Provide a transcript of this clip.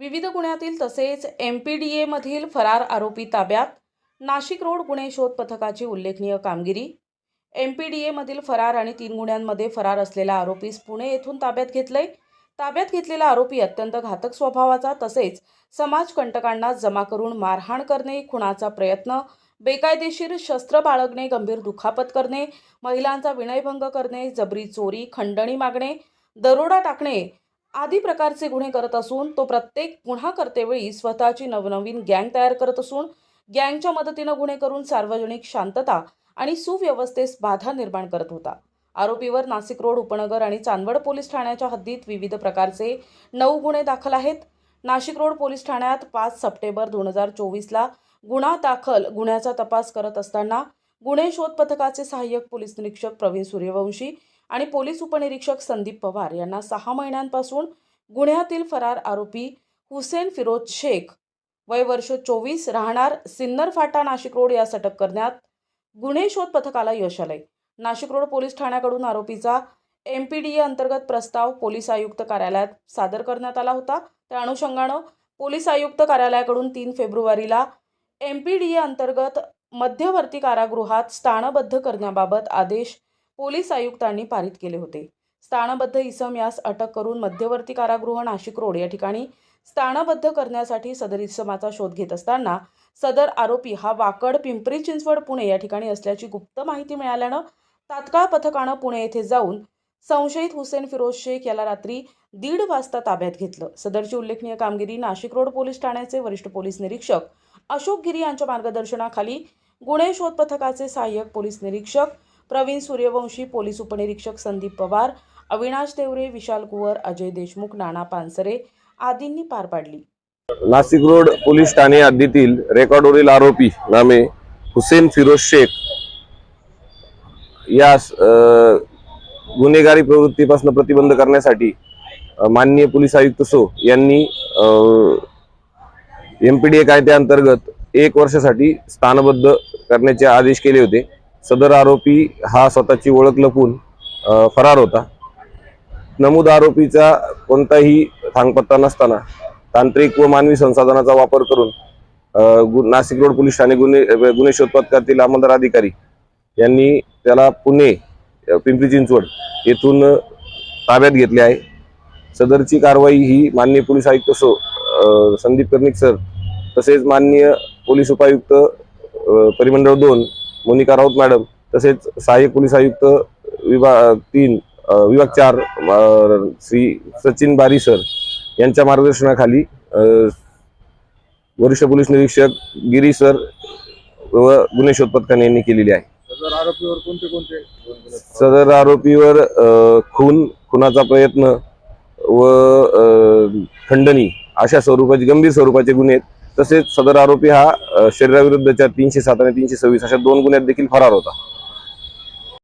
विविध गुन्ह्यातील तसेच एम पी डी एमधील फरार आरोपी ताब्यात नाशिक रोड गुन्हे शोध पथकाची उल्लेखनीय कामगिरी. एम पी डी एमधील फरार आणि तीन गुन्ह्यांमध्ये फरार असलेला आरोपीस पुणे येथून ताब्यात घेतलंय. ताब्यात घेतलेला आरोपी अत्यंत घातक स्वभावाचा तसेच समाजकंटकांना जमा करून मारहाण करणे खुणाचा प्रयत्न बेकायदेशीर शस्त्र बाळगणे गंभीर दुखापत करणे महिलांचा विनयभंग करणे जबरी चोरी खंडणी मागणे दरोडा टाकणे आदी प्रकारचे गुन्हे करत असून तो प्रत्येक गुन्हा करतेवेळी स्वतःची नवनवीन गँग तयार करत असून गँगच्या मदतीनं गुन्हे करून सार्वजनिक शांतता आणि सुव्यवस्थेस बाधा निर्माण करत होता. आरोपीवर नाशिक रोड उपनगर आणि चांदवड पोलीस ठाण्याच्या हद्दीत विविध प्रकारचे नऊ गुन्हे दाखल आहेत. नाशिक रोड पोलीस ठाण्यात पाच सप्टेंबर दोन हजार चोवीसला गुन्हा दाखल गुन्ह्याचा तपास करत असताना गुन्हे शोध पथकाचे सहाय्यक पोलीस निरीक्षक प्रवीण सूर्यवंशी आणि पोलीस उपनिरीक्षक संदीप पवार यांना सहा महिन्यांपासून गुन्ह्यातील फरार आरोपी हुसेन फिरोज शेख वय वर्ष चोवीस राहणार सिन्नर फाटा नाशिक रोड यास अटक करण्यात गुन्हे शोध पथकाला यश आलंय. नाशिक रोड पोलीस ठाण्याकडून आरोपीचा एम पी डी ए अंतर्गत प्रस्ताव पोलीस आयुक्त कार्यालयात सादर करण्यात आला होता. त्या अनुषंगानं पोलीस आयुक्त कार्यालयाकडून तीन फेब्रुवारीला एम पी डी ए अंतर्गत मध्यवर्ती कारागृहात स्थानबद्ध करण्याबाबत आदेश पोलीस आयुक्तांनी पारित केले होते. स्थानबद्ध इसम यास अटक करून मध्यवर्ती कारागृह नाशिक रोड या ठिकाणी स्थानबद्ध करण्यासाठी सदर इसमाचा शोध घेत असताना सदर आरोपी हा वाकड पिंपरी चिंचवड पुणे या ठिकाणी असल्याची गुप्त माहिती मिळाल्यानं तात्काळ पथकानं पुणे येथे जाऊन संशयित हुसेन फिरोज शेख याला रात्री दीड वाजता ताब्यात घेतलं. सदरची उल्लेखनीय कामगिरी नाशिक रोड पोलीस ठाण्याचे वरिष्ठ पोलीस निरीक्षक अशोक गिरी यांच्या मार्गदर्शनाखाली गुन्हे शोध पथकाचे सहाय्यक पोलीस निरीक्षक प्रवीण सूर्यवंशी पोलीस उपनिरीक्षक संदीप पवार अविनाश देवरे विशाल कुवर अजय देशमुख नाना पानसरे आदींनी पार पाडली. नाशिक रोड पोलीस ठाणे हद्दीतील रेकॉर्डवरील आरोपी नामे हुसेन फिरोज शेख यास अ, गुन्हेगारी प्रवृत्तीपासून प्रतिबंध करण्यासाठी अ, माननीय पोलीस आयुक्त सो यांनी एम पी डी ए कायद्याअंतर्गत एक वर्षासाठी स्थानबद्ध करण्याचे आदेश केले होते. सदर आरोपी हा स्वतःची ओळख लपून फरार होता. नमूद आरोपीचा कोणताही थांगपत्ता नसताना तांत्रिक व मानवी संसाधनाचा वापर करून गु- नाशिक रोड पोलीस ठाणे गुन्हे गुन्हे शोध पथकातील अंमलदार अधिकारी यांनी त्याला पुणे पिंपरी चिंचवड येथून ताब्यात घेतले आहे. सदरची कारवाई ही माननीय पोलीस आयुक्त सो संदीप कर्णिक सर तसेच माननीय पोलीस उपायुक्त परिमंडळ दोन मोनिका राऊत मॅडम तसेच सहाय्यक पोलीस आयुक्त विभाग तीन विभाग चार श्री सचिन बारी सर यांच्या मार्गदर्शनाखाली वरिष्ठ पोलीस निरीक्षक गिरी सर व गुन्हे शोध पथकाने यांनी केलेली आहे सदर आरोपीवर कोणते कोणते? सदर आरोपीवर खून खुनाचा प्रयत्न व खंडणी अशा स्वरूपाचे गंभीर स्वरूपाचे गुन्हे आहेत तसेच सदर आरोपी हा शरीराविरुद्धच्या तीनशे सात आणि तीनशे सव्वीस अशा दोन गुन्ह्यात देखील फरार होता.